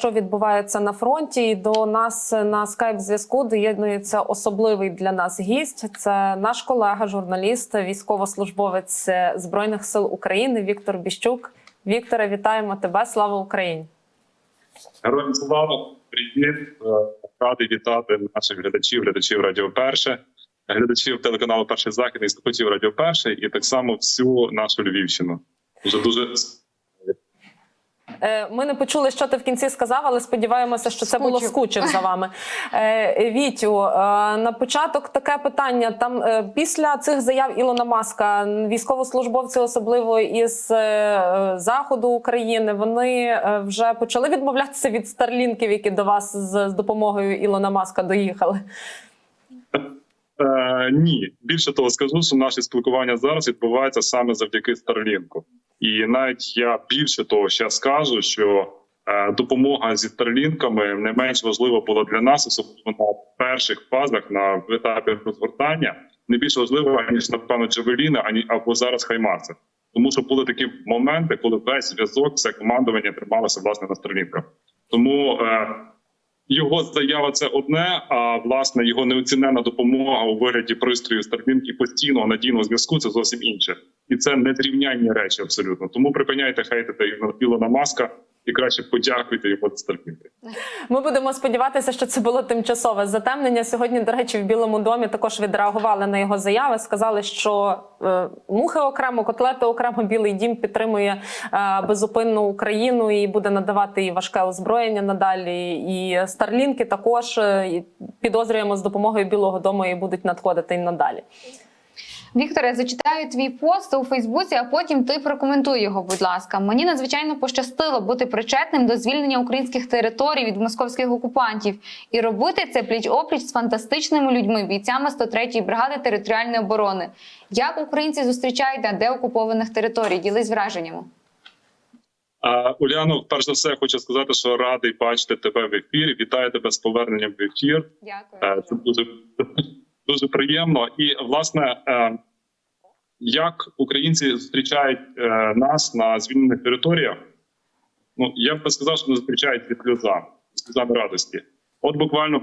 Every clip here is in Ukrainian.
що відбувається на фронті. І до нас на скайп зв'язку доєднується особливий для нас гість. Це наш колега, журналіст, військовослужбовець збройних сил України Віктор Біщук. Вікторе, вітаємо тебе! Слава Україні! Героям слава, привіт! Е, Радий вітати наших глядачів, глядачів Радіо Перше, глядачів телеканалу Перший Захід і слухачів Радіо Перше, і так само всю нашу Львівщину. Дуже дуже Ми не почули, що ти в кінці сказав, але сподіваємося, що це було Скучив. скучив за вами. Е, Вітю, е, на початок таке питання. Там е, після цих заяв Ілона Маска, військовослужбовці, особливо із е, заходу України, вони е, вже почали відмовлятися від старлінків, які до вас з, з допомогою Ілона Маска доїхали. Е, ні, більше того скажу, що наше спілкування зараз відбувається саме завдяки Старлінку. І навіть я більше того ще скажу, що е, допомога зі Старлінками не менш важлива була для нас, особливо на перших фазах на етапі розгортання, не більш важлива ніж напевно Джавеліна, ані або зараз Хаймарси. Тому що були такі моменти, коли весь зв'язок, все командування трималося власне на Старлінках. Тому е, його заява це одне, а власне його неоцінена допомога у вигляді пристрою Starlink постійного надійного зв'язку це зовсім інше, і це не зрівнянні речі абсолютно. Тому припиняйте хейтити Ілона Маска і краще подякуйте йому за Ми будемо сподіватися, що це було тимчасове затемнення. Сьогодні, до речі, в Білому домі також відреагували на його заяви. Сказали, що е, мухи окремо, котлети окремо, Білий Дім підтримує е, безупинну Україну і буде надавати і важке озброєння надалі. І старлінки також е, і підозрюємо з допомогою Білого Дому і будуть надходити і надалі. Вікторе, зачитаю твій пост у Фейсбуці, а потім ти прокоментуй його, будь ласка. Мені надзвичайно пощастило бути причетним до звільнення українських територій від московських окупантів і робити це пліч опліч з фантастичними людьми, бійцями 103-ї бригади територіальної оборони. Як українці зустрічають на деокупованих територій? Ділись враженнями. А Уляно, перш за все, хочу сказати, що радий бачити тебе в ефірі. Вітаю тебе з поверненням в ефір. Дякую. Е, Це дуже дуже приємно. І власне, е, як українці зустрічають е, нас на звільнених територіях, ну я б сказав, що не зустрічають від сльоза, сльозами радості. От буквально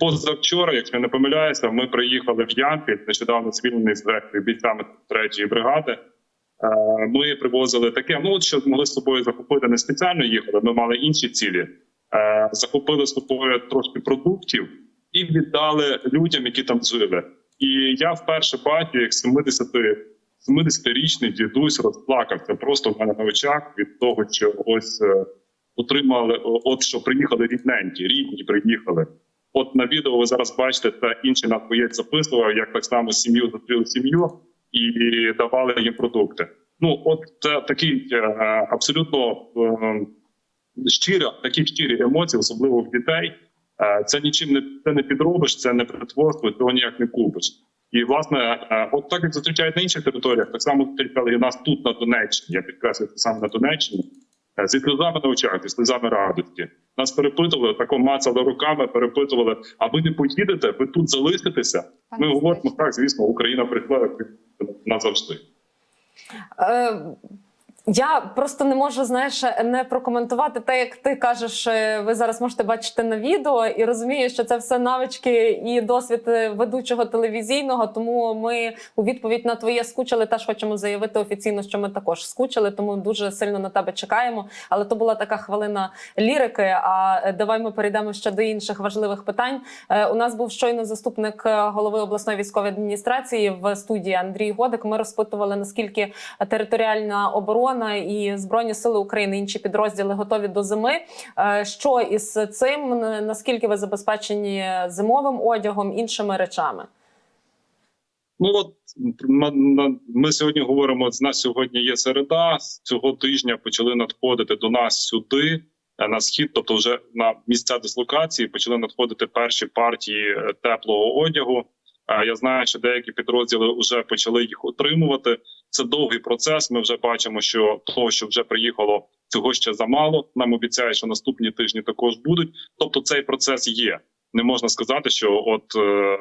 позавчора, якщо я не помиляюся, ми приїхали в Ямпіль, нещодавно звільнений з бійцями третьої бригади. Е, Ми привозили таке, ну що могли з собою захопити не спеціально їхали. Ми мали інші цілі. Захопили з собою трошки продуктів і віддали людям, які там жили. І я вперше бачу, як 70 70-річний дідусь розплакався просто в мене на очах від того, що ось е, отримали, от що приїхали рідненькі, рідні приїхали. От на відео ви зараз бачите, це інший наш боєць записував, як так само сім'ю зустріли сім'ю і давали їм продукти. Ну, от це такий е, абсолютно е, щира, такі щирі емоції, особливо в дітей. Е, Це нічим не це не підробиш, це не притворство, цього ніяк не купиш. І власне, е, от так як зустрічають на інших територіях, так само зустрічали і нас тут на Донеччині. Я підкреслюю це саме на Донеччині. е, Зі сльозами на очах, зі сльозами радості. Нас перепитували, тако мацали руками, перепитували. А ви не поїдете? Ви тут залишитеся? Ми говоримо так, звісно, Україна прийшла назавжди. Я просто не можу знаєш не прокоментувати те, як ти кажеш. е, Ви зараз можете бачити на відео і розумію, що це все навички і досвід е, ведучого телевізійного. Тому ми у відповідь на твоє скучили. Теж хочемо заявити офіційно, що ми також скучили. Тому дуже сильно на тебе чекаємо. Але то була така хвилина лірики. А е, давай ми перейдемо ще до інших важливих питань. У нас був щойно заступник голови обласної військової адміністрації в студії Андрій Годик. Ми розпитували наскільки територіальна оборона і збройні сили України, інші підрозділи готові до зими. Е, Що із цим наскільки ви забезпечені зимовим одягом, іншими речами? Ну от ми сьогодні говоримо. З нас сьогодні є середа. З цього тижня почали надходити до нас сюди е, на схід, тобто вже на місця дислокації почали надходити перші партії е, теплого одягу. Е, Я знаю, що деякі підрозділи вже почали їх отримувати. Це довгий процес. Ми вже бачимо, що того, що вже приїхало, цього ще замало. Нам обіцяють, що наступні тижні також будуть. Тобто, цей процес є. Не можна сказати, що от е,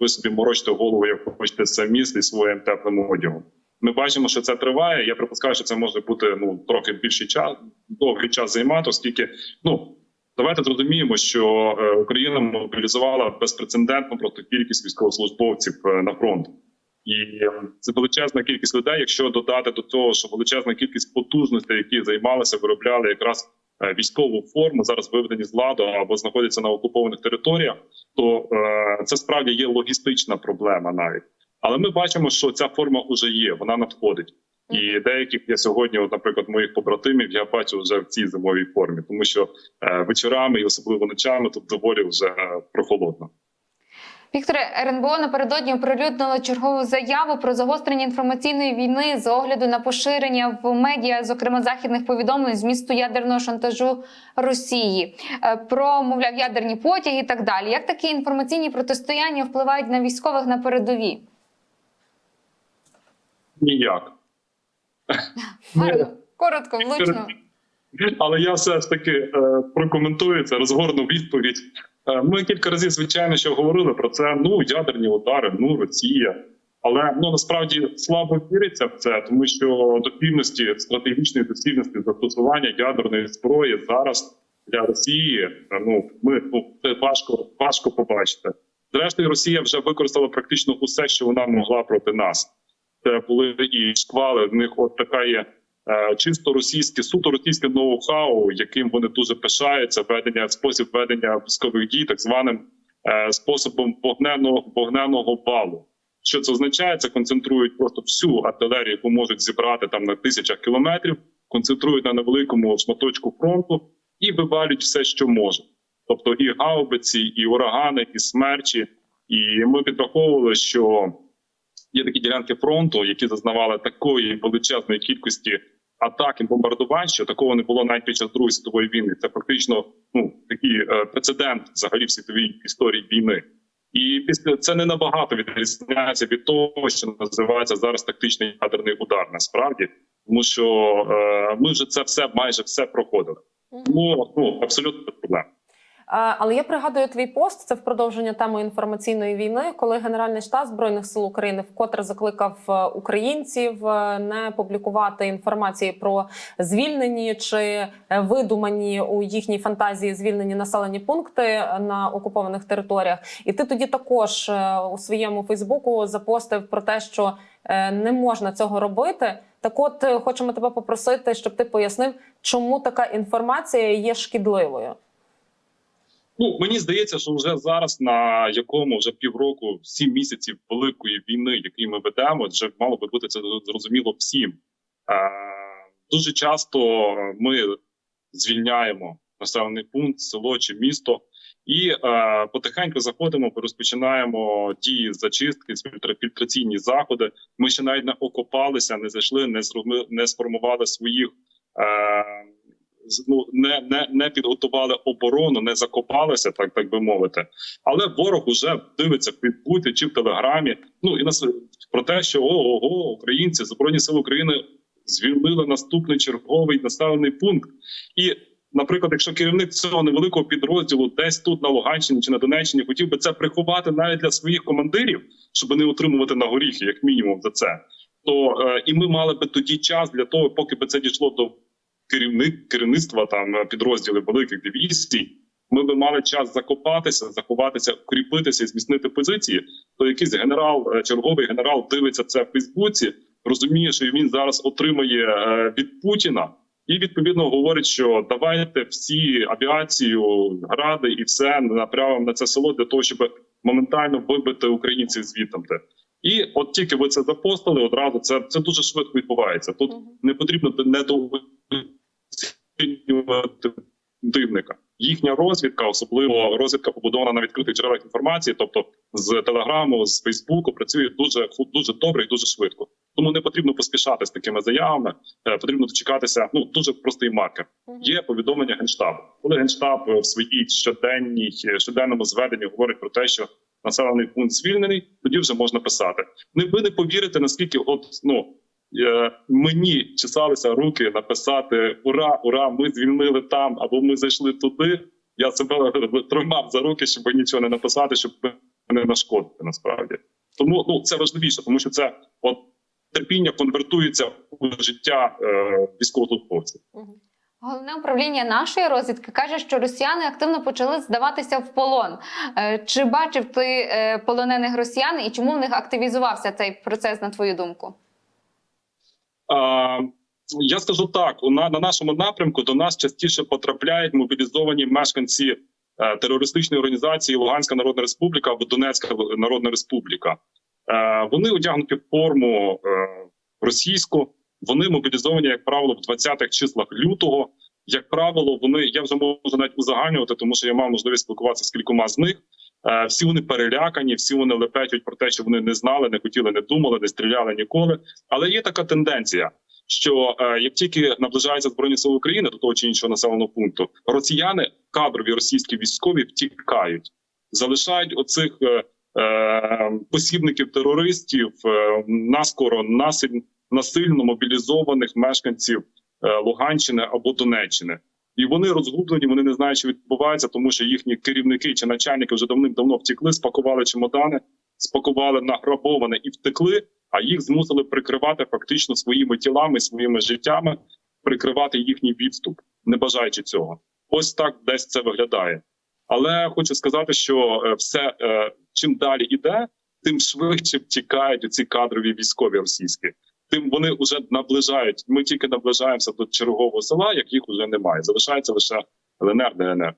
ви собі морочите голову, як хочете самі зі своїм теплим одягом. Ми бачимо, що це триває. Я припускаю, що це може бути ну трохи більший час, довгий час займати, оскільки ну давайте зрозуміємо, що е, Україна мобілізувала безпрецедентну просто кількість військовослужбовців е, на фронт. І е, це величезна кількість людей. Якщо додати до того, що величезна кількість потужностей, які займалися, виробляли якраз військову форму, зараз виведені з ладу або знаходяться на окупованих територіях, то це справді є логістична проблема навіть. Але ми бачимо, що ця форма вже є, вона надходить. І деяких я сьогодні, от, наприклад, моїх побратимів, я бачу вже в цій зимовій формі, тому що е, вечорами і особливо ночами тут доволі вже е, прохолодно. Вікторе, РНБО напередодні оприлюднило чергову заяву про загострення інформаційної війни з огляду на поширення в медіа, зокрема західних повідомлень з місту ядерного шантажу Росії, е, про мовляв ядерні потяги і так далі. Як такі інформаційні протистояння впливають на військових на передовій? Ніяк. Гарно, коротко, влучно. Але я все ж таки е, прокоментую це, розгорну відповідь. Е, ми кілька разів, звичайно, що говорили про це. Ну, ядерні удари, ну Росія. Але ну насправді слабо віриться в це, тому що доцільності стратегічної доцільності застосування ядерної зброї зараз для Росії. е, Ну ми ну це важко важко побачити. Зрештою, Росія вже використала практично усе, що вона могла проти нас. Це були і шквали. В них от така є е, чисто російське, суто російське ноу-хау, яким вони дуже пишаються. Ведення спосіб ведення військових дій, так званим е, способом вогненого вогненого балу. Що це означає? Це концентрують просто всю артилерію, яку можуть зібрати там на тисячах кілометрів, концентрують на невеликому шматочку фронту і вивалюють все, що можуть. Тобто і гаубиці, і урагани, і смерчі. І ми підраховували, що є такі ділянки фронту, які зазнавали такої величезної кількості атак і бомбардувань, що такого не було навіть під час другої світової війни. Це фактично ну такий е, прецедент взагалі в світовій історії війни. І після це не набагато відрізняється від того, що називається зараз тактичний ядерний удар. Насправді, тому що е, ми вже це все майже все проходили. Тому ну абсолютно без проблем. Е, Але я пригадую твій пост. Це в продовження теми інформаційної війни, коли Генеральний штаб збройних сил України вкотре закликав е, українців е, не публікувати інформації про звільнені чи е, видумані у їхній фантазії звільнені населені пункти на окупованих територіях. І ти тоді також е, у своєму Фейсбуку запостив про те, що е, не можна цього робити. Так, от е, хочемо тебе попросити, щоб ти пояснив, чому така інформація є шкідливою. Ну мені здається, що вже зараз на якому вже півроку, сім місяців великої війни, який ми ведемо, вже мало би бути це зрозуміло всім. Е, дуже часто ми звільняємо населений пункт, село чи місто, і е, потихеньку заходимо, розпочинаємо дії зачистки, фільтра- фільтраційні заходи. Ми ще навіть не окопалися, не зайшли, не зробили, не сформували своїх. Е, ну не, не, не підготували оборону, не закопалися, так так би мовити. Але ворог уже дивиться в Фейсбуці чи в Телеграмі. Ну і нас про те, що ого, українці збройні сили України звільнили наступний черговий населений пункт. І, наприклад, якщо керівник цього невеликого підрозділу десь тут на Луганщині чи на Донеччині хотів би це приховати навіть для своїх командирів, щоб не отримувати на горіхи, як мінімум, за це. То е, і ми мали би тоді час для того, поки би це дійшло до керівник керівництва там е, підрозділів великих дивізій. Ми би мали час закопатися, заховатися, укріпитися і зміцнити позиції. То якийсь генерал, е, черговий генерал дивиться це в Фейсбуці, розуміє, що він зараз отримає е, від Путіна, і відповідно говорить, що давайте всі авіацію, гради і все направимо на це село для того, щоб моментально вибити українців звідти. І от тільки ви це запостили, одразу це, це дуже швидко відбувається. Тут не потрібно недооцінювати дивника. Їхня розвідка, особливо розвідка побудована на відкритих джерелах інформації, тобто з телеграму, з Фейсбуку, працює дуже дуже добре і дуже швидко. Тому не потрібно поспішати з такими заявами. Е, Потрібно дочекатися. Ну дуже простий маркер. Є повідомлення генштабу. Коли генштаб е, в своїй щоденній е, щоденному зведенні говорить про те, що населений пункт звільнений, тоді вже можна писати. Не ви не повірите, наскільки от ну мені чесалися руки написати Ура, ура! Ми звільнили там, або ми зайшли туди. Я себе тримав за руки, щоб нічого не написати, щоб не нашкодити насправді. Тому ну це важливіше, тому що це от терпіння конвертується у життя е, військовослужбовців. Головне управління нашої розвідки каже, що росіяни активно почали здаватися в полон. Е, Чи бачив ти е, полонених росіян і чому в них активізувався цей процес, на твою думку? Я скажу так: у на, на нашому напрямку до нас частіше потрапляють мобілізовані мешканці е, терористичної організації Луганська Народна Республіка або Донецька Народна Республіка. Е, вони одягнуті в форму е, російську. Вони мобілізовані, як правило, в 20-х числах лютого. Як правило, вони я вже можу навіть узагальнювати, тому що я мав можливість спілкуватися з кількома з них. Е, всі вони перелякані, всі вони лепечуть про те, що вони не знали, не хотіли, не думали, не стріляли ніколи. Але є така тенденція, що е, як тільки наближаються збройні сили України до того чи іншого населеного пункту, росіяни, кадрові російські військові втікають, залишають оцих е, е, посібників терористів е, наскоро насиль, насильно мобілізованих мешканців е, Луганщини або Донеччини. І вони розгублені, вони не знають, що відбувається, тому що їхні керівники чи начальники вже давним-давно втекли, спакували чемодани, спакували награбоване і втекли. А їх змусили прикривати фактично своїми тілами, своїми життями, прикривати їхній відступ, не бажаючи цього. Ось так десь це виглядає. Але хочу сказати, що е, все е, чим далі іде, тим швидше втікають ці кадрові військові російські. Тим вони вже наближають. Ми тільки наближаємося до чергового села, як їх вже немає. Залишається лише ЛНР, ДНР.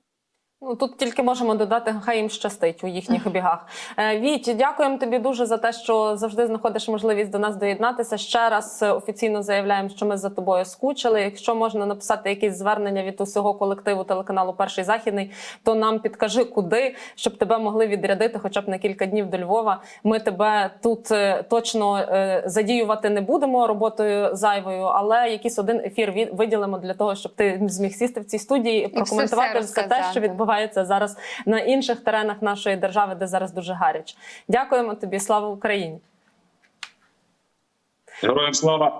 Ну тут тільки можемо додати, хай їм щастить у їхніх бігах. Е, Віть, дякуємо тобі дуже за те, що завжди знаходиш можливість до нас доєднатися. Ще раз е, офіційно заявляємо, що ми за тобою скучили. Якщо можна написати якісь звернення від усього колективу телеканалу Перший західний, то нам підкажи, куди, щоб тебе могли відрядити, хоча б на кілька днів до Львова. Ми тебе тут е, точно задіювати не будемо роботою зайвою, але якийсь один ефір виділимо для того, щоб ти зміг сісти в цій студії і прокоментувати все все те, що розказати. Відбувається зараз на інших теренах нашої держави, де зараз дуже гаряче. Дякуємо тобі, слава Україні! Героям слава!